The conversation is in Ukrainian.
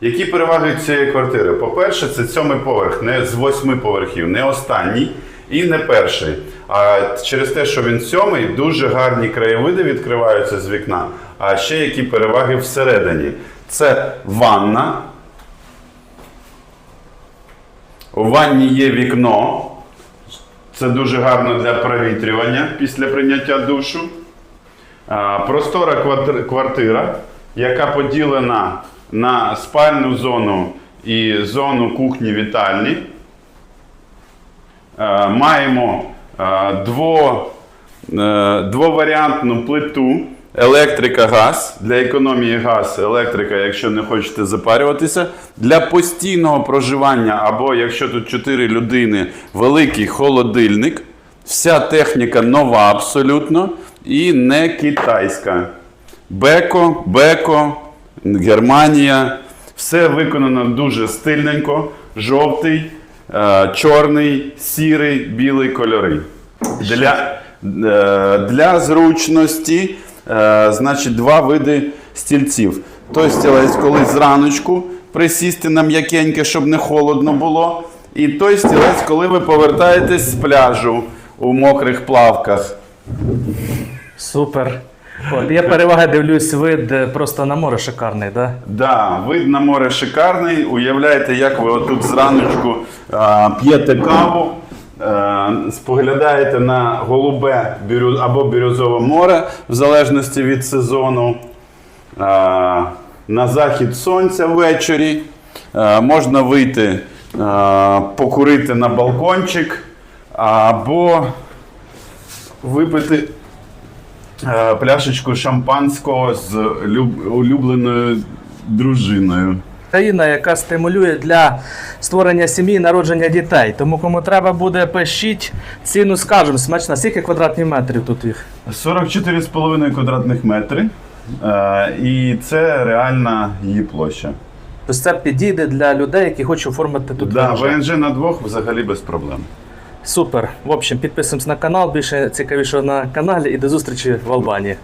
Які переваги цієї квартири? По-перше, це сьомий поверх, не з восьми поверхів, не останній і не перший. А через те, що він сьомий, дуже гарні краєвиди відкриваються з вікна. А ще які переваги всередині. Це ванна. У ванні є вікно. Це дуже гарно для провітрювання після прийняття душу. Простора квартира, яка поділена на спальну зону і зону кухні-вітальні. Е, Маємо е, дво, е, двоваріантну плиту. Електрика, газ. Для економії газ, електрика, якщо не хочете запарюватися. Для постійного проживання, або якщо тут 4 людини, великий холодильник. Вся техніка нова абсолютно і не китайська. Беко, Беко, Германія. Все виконано дуже стильненько, жовтий, е, чорний, сірий, білий кольори. Для, е, для зручності, е, значить, два види стільців. Той стілець, коли зраночку присісти на м'якеньке, щоб не холодно було. І той стілець, коли ви повертаєтесь з пляжу у мокрих плавках. Супер. От, я перевага дивлюсь, вид е, просто на море шикарний, да? Да, вид на море шикарний. Уявляєте, як ви отут зраночку а, п'єте каву, а, споглядаєте на голубе бірю, або бірюзове море, в залежності від сезону. А, на захід сонця ввечері. А, можна вийти а, покурити на балкончик або випити е, пляшечку шампанського з люб- улюбленою дружиною. Країна, яка стимулює для створення сім'ї народження дітей. Тому кому треба буде пишіть, ціну скажемо. Смачна, скільки квадратних метрів тут їх? 44,5 квадратних метри. Е, і це реальна її площа. Тобто це підійде для людей, які хочуть оформити тут Да. ВНЖ на двох взагалі без проблем. Супер. В общем, підписуємось на канал, більше цікавішого на каналі і до зустрічі в Албанії.